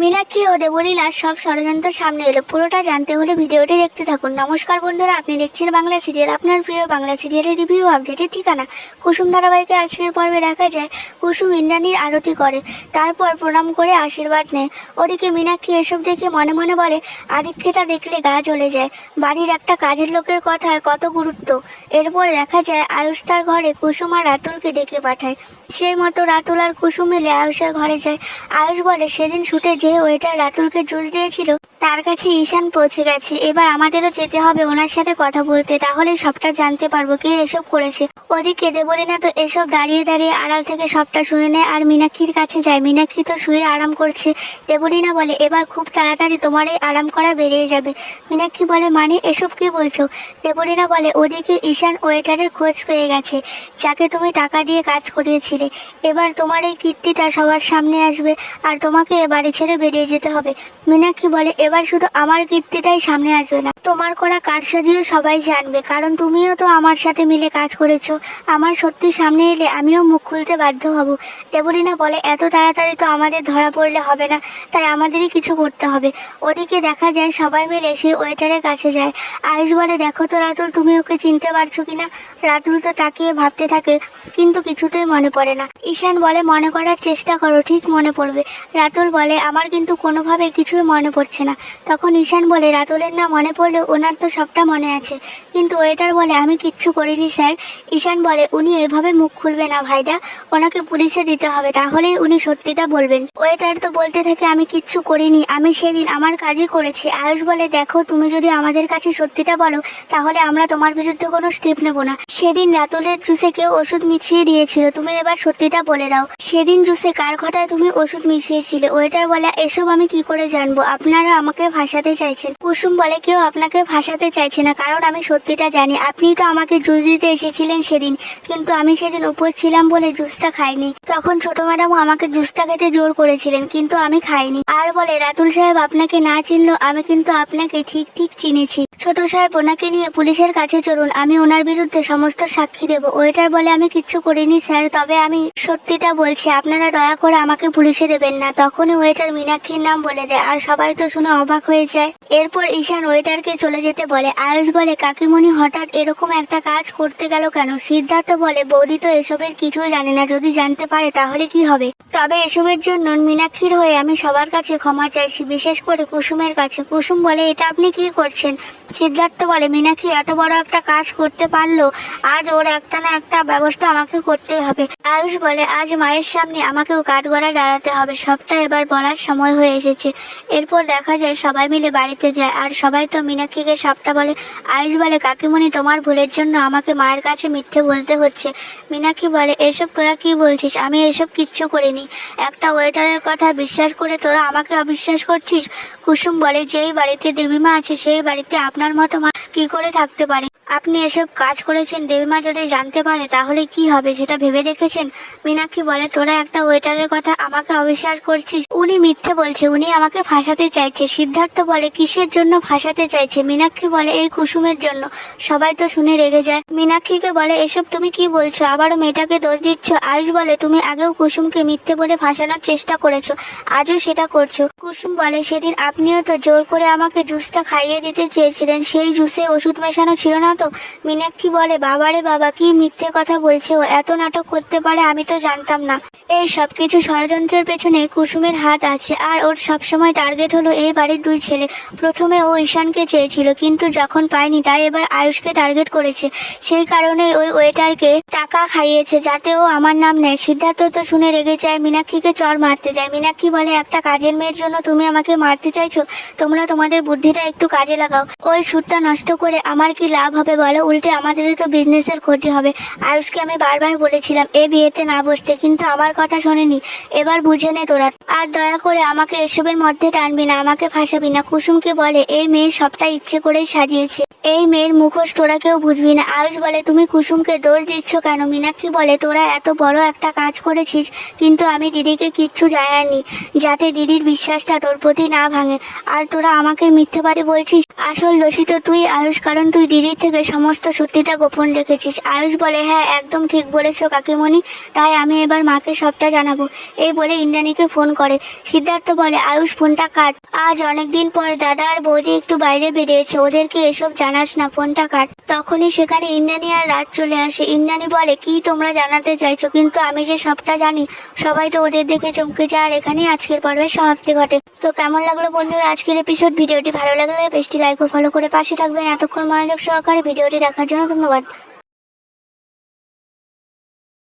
মীনাক্ষী ও দেবলীলার সব ষড়যন্ত্র সামনে এলো। পুরোটা জানতে হলে ভিডিওটি দেখতে থাকুন। নমস্কার বন্ধুরা, আপনি দেখছেন বাংলা সিরিয়াল। আপনার প্রিয় বাংলা সিরিয়ালের রিভিউ আপডেটের ঠিকানা কুসুম ধারাবাহিকে আজকের পর্বে দেখা যায়। কুসুম ইন্দ্রাণীর আরতি করে। তারপর প্রণাম করে আশীর্বাদ নেয়। ওদিকে মীনাক্ষী এসব দেখে মনে মনে বলে, আদিক্ষেতা দেখলে গা জ্বলে যায়। বাড়ির একটা কাজের লোকের কথায় কত গুরুত্ব। এরপর দেখা যায়, আয়ুষ তার ঘরে কুসুম আর রাতুলকে ডেকে পাঠায়। সেই মতো রাতুল আর কুসুম মিলে আয়ুষের ঘরে যায়। আয়ুষ বলে, সেদিন শুটে যে ওয়েটার রাতুলকে জুস দিয়েছিল। তার কাছে ঈশান পৌঁছে গেছে। এবার আমাদেরও যেতে হবে ওনার সাথে কথা বলতে। তাহলেই সবটা জানতে পারব কে এসব করেছে। ওদিকে দেবলি না তো, এসব দাঁড়িয়ে দাঁড়িয়ে আড়াল থেকে সবটা শুনে নেয় আর মীনাক্ষীর কাছে যায় মীনাক্ষী তো শুয়ে আরাম করছে। দেবলিনা বলে, এবার খুব তাড়াতাড়ি তোমার এই আরাম করা বেরিয়ে যাবে। মীনাক্ষী বলে মানে এসব কি বলছো? দেবলিনা বলে, ওদিকে ঈশান ওয়েটারের খোঁজ পেয়ে গেছে, যাকে তুমি টাকা দিয়ে কাজ করিয়েছিলে। এবার তোমার এই কীর্তিটা সবার সামনে আসবে। আর তোমাকে এবারে ছেড়ে বেরিয়ে যেতে হবে। মীনাক্ষী বলে, এবার শুধু আমার কীর্তিটাই সামনে আসবে না। তোমার করা কারসাজিও সবাই জানবে, কারণ তুমিও তো আমার সাথে মিলে কাজ করেছ। আমার সত্যি সামনে এলে আমিও মুখ খুলতে বাধ্য হব। দেবলিনা বলে, এত তাড়াতাড়ি তো আমাদের ধরা পড়লে হবে না, তাই আমাদেরই কিছু করতে হবে। ওদিকে দেখা যায় সবাই মিলে সেই ওয়েটারের কাছে যায়। আয়ুষ বলে, দেখো তো রাতুল, তুমি ওকে চিনতে পারছ কিনা? রাতুল তো তাকিয়ে ভাবতে থাকে, কিন্তু কিছুতেই মনে পড়ে না। ঈশান বলে, মনে করার চেষ্টা করো, ঠিক মনে পড়বে। রাতুল বলে, আমার কিন্তু কোনোভাবে কিছুই মনে পড়ছে না। তখন ঈশান বলে, রাতুলের না মনে পড়লেও ওনার তো সবটা মনে আছে। কিন্তু ওয়েটার বলে, আমি কিচ্ছু করিনি, স্যার। ঈশান বলে, উনি এভাবে মুখ খুলবে না ভাইদা। ওনাকে পুলিশে দিতে হবে, তাহলেই উনি সত্যিটা বলবেন। ওয়েটার তো বলতে থাকে, আমি কিচ্ছু করিনি, আমি সেদিন আমার কাজই করেছি। আয়ুষ বলে, দেখো, তুমি যদি আমাদের কাছে সত্যিটা বলো, তাহলে আমরা তোমার বিরুদ্ধে কোনো স্টেপ নেব না। সেদিন রাতুলের জুসে কেউ ওষুধ মিশিয়ে দিয়েছিল, তুমি এবার সত্যিটা বলে দাও। সেদিন জুসে কার কথায় তুমি ওষুধ মিশিয়েছিলে? ওয়েটার বলে এসব আমি কি করে জানব? আপনারা আমাকে ভাসাতে চাইছেন। কুসুম বলে কেউ আপনাকে ভাসাতে চাইছে না, কারণ আমি সত্যিটা জানি। আপনি তো আমাকে জুস দিতে এসেছিলেন সেদিন, কিন্তু আমি সেদিন উপোস ছিলাম বলে জুসটা খাইনি। তখন ছোট ম্যাডামও আমাকে জুসটা খেতে জোর করেছিলেন, কিন্তু আমি খাইনি। আর বলে, রাতুল সাহেব আপনাকে না চিনলো, আমি কিন্তু আপনাকে ঠিক ঠিক চিনেছি। ছোট সাহেব ওনাকে নিয়ে পুলিশের কাছে চলুন, আমি ওনার বিরুদ্ধে সমস্ত সাক্ষী দেব। ওয়েটার বলে আমি কিচ্ছু করিনি, স্যার, তবে আমি সত্যিটা বলছি, আপনারা দয়া করে আমাকে পুলিশে দেবেন না। তখনই ওয়েটার মীনাক্ষীর নাম বলে দেয়, আর সবাই তো শুনে অবাক হয়ে যায়। এরপর ঈশান ওয়েটারকে চলে যেতে বলে, আয়ুষ বলে, কাকিমণি, হঠাৎ এরকম একটা কাজ করতে গেল কেন? সিদ্ধার্থ বলে, বৌদি তো এসবের কিছুই জানে না, যদি জানতে পারে তাহলে কি হবে? তবে এসবের জন্য মীনাক্ষীর হয়ে আমি সবার কাছে ক্ষমা চাইছি, বিশেষ করে কুসুমের কাছে। কুসুম বলে, এটা আপনি কি করছেন? সিদ্ধার্থ বলে, মীনাক্ষী, এত বড় একটা কাজ করতে পারল। আজ ওর একটা না একটা ব্যবস্থা আমাকে করতেই হবে। আয়ুষ বলে, আজ মায়ের সামনে আমাকেও কাঠগড়ায় দাঁড়াতে হবে। সবটা এবার বলার সময় হয়ে এসেছে। এরপর দেখা যায় সবাই মিলে বাড়িতে যায়। আর সবাই তো মীনাক্ষীকে সবটা বলে। আয়ুষ বলে, কাকিমণি, তোমার ভুলের জন্য আমাকে মায়ের কাছে মিথ্যে বলতে হচ্ছে। মীনাক্ষী বলে, এসব তোরা কি বলছিস? আমি এসব কিচ্ছু করিনি। একটা ওয়েটারের কথা বিশ্বাস করে তোরা আমাকে অবিশ্বাস করছিস? কুসুম বলে, যেই বাড়িতে দেবীমা আছে, সেই বাড়িতে আপনার মতো মা কি করে থাকতে পারে? আপনি এসব কাজ করেছেন, দেবীমা যদি জানতে পারে, তাহলে কি হবে সেটা ভেবে দেখেছেন? মীনাক্ষী বলে, তোরা একটা ওয়েটারের কথা আমাকে অবিশ্বাস করছিস? উনি মিথ্যে বলছে, উনি আমাকে ফাঁসাতে চাইছে। সিদ্ধার্থ বলে, কিসের জন্য ফাঁসাতে চাইছে? মীনাক্ষী বলে, এই কুসুমের জন্য। সবাই তো শুনে রেগে যায়। মীনাক্ষীকে বলে, এসব তুমি কি বলছো? আবারও মেয়েটাকে দোষ দিচ্ছ? আয়ুষ বলে, তুমি আগেও কুসুমকে মিথ্যে বলে ফাঁসানোর চেষ্টা করেছ, আজও সেটা করছ। কুসুম বলে, সেদিন আপনিও তো জোর করে আমাকে জুসটা খাইয়ে দিতে চেয়েছিলেন, সেই জুসে ওষুধ মেশানো ছিল না তো? মীনাক্ষী বলে, বাবারে বাবা, কি মিথ্যে কথা বলছে ও, এত নাটক করতে পারে আমি তো জানতাম না। এই সব কিছু ষড়যন্ত্রের পেছনে কুসুমের হাত আছে, আর ওর সবসময় টার্গেট হলো এই বাড়ির দুই ছেলে। প্রথমে ও ঈশানকে চেয়েছিল, কিন্তু যখন পায়নি, তাই এবার আয়ুষকে টার্গেট করেছে। সেই কারণে ওই ওয়েটারকে টাকা খাইয়েছে, যাতে ও আমার নাম নেয়। সিদ্ধার্থ তো শুনে রেগে যায়, মীনাক্ষীকে চর মারতে যায়। মীনাক্ষী বলে, একটা কাজের মেয়ের জন্য তুমি আমাকে মারতে চাইছো, তোমরা তোমাদের বুদ্ধিটা একটু কাজে লাগাও। ওই সুরটা নষ্ট করে আমার কি লাভ হবে বলো? উল্টে আমাদেরই তো বিজনেসের ক্ষতি হবে। আয়ুষকে আমি বারবার বলেছিলাম, এ বিয়েতে না বসতে। কিন্তু আমার কথা শোনেনি। এবার বুঝে নে তোরা। আর দয়া করে আমাকে এসবের মধ্যে টানবি না, আমাকে ফাঁসাবি না। কুসুমকে বলে, এই মেয়ে সবটা ইচ্ছে করেই সাজিয়েছে। এই মেয়ের মুখোশ তোরা কেউ বুঝবি না। আয়ুষ বলে, তুমি কুসুমকে দোষ দিচ্ছ কেন? মীনাক্ষী বলে, তোরা এত বড় একটা কাজ করেছিস, কিন্তু আমি দিদিকে কিচ্ছু জানাইনি, যাতে দিদির বিশ্বাসটা তোর প্রতি না ভাঙে। আর তোরা আমাকে মিথ্যে বাড়ি বলছিস? আসল দোষী তো তুই, আয়ুষ, কারণ তুই দিদির থেকে সমস্ত সত্যিটা গোপন রেখেছিস। আয়ুষ বলে হ্যাঁ একদম ঠিক বলেছ কাকিমণি, তাই আমি এবার মাকে সবটা জানাব। এই বলে ইন্দ্রাণীকে ফোন করে। সিদ্ধার্থ বলে, আয়ুষ, ফোনটা কাট। আজ অনেকদিন পর দাদা আর বৌদি একটু বাইরে বেরিয়েছে, ওদেরকে এসব জানাস না, ফোনটা কাট। তখনই সেখানে ইন্দ্রাণী আর রাত চলে আসে। ইন্দ্রাণী বলে, কি তোমরা জানাতে চাইছো? কিন্তু আমি যে সবটা জানি, সবাই তো ওদের দেখে চমকে যায়, আর এখানেই আজকের পর্বের সমাপ্তি ঘটে। তো কেমন লাগল বন্ধুরা আজকের এপিসোড ভিডিওটি ভালো লাগলে বেশটি লাইক ও ফলো করে পাশে থাকবেন। এতক্ষণ মনোযোগ সহকারে ভিডিওটি দেখার জন্য ধন্যবাদ।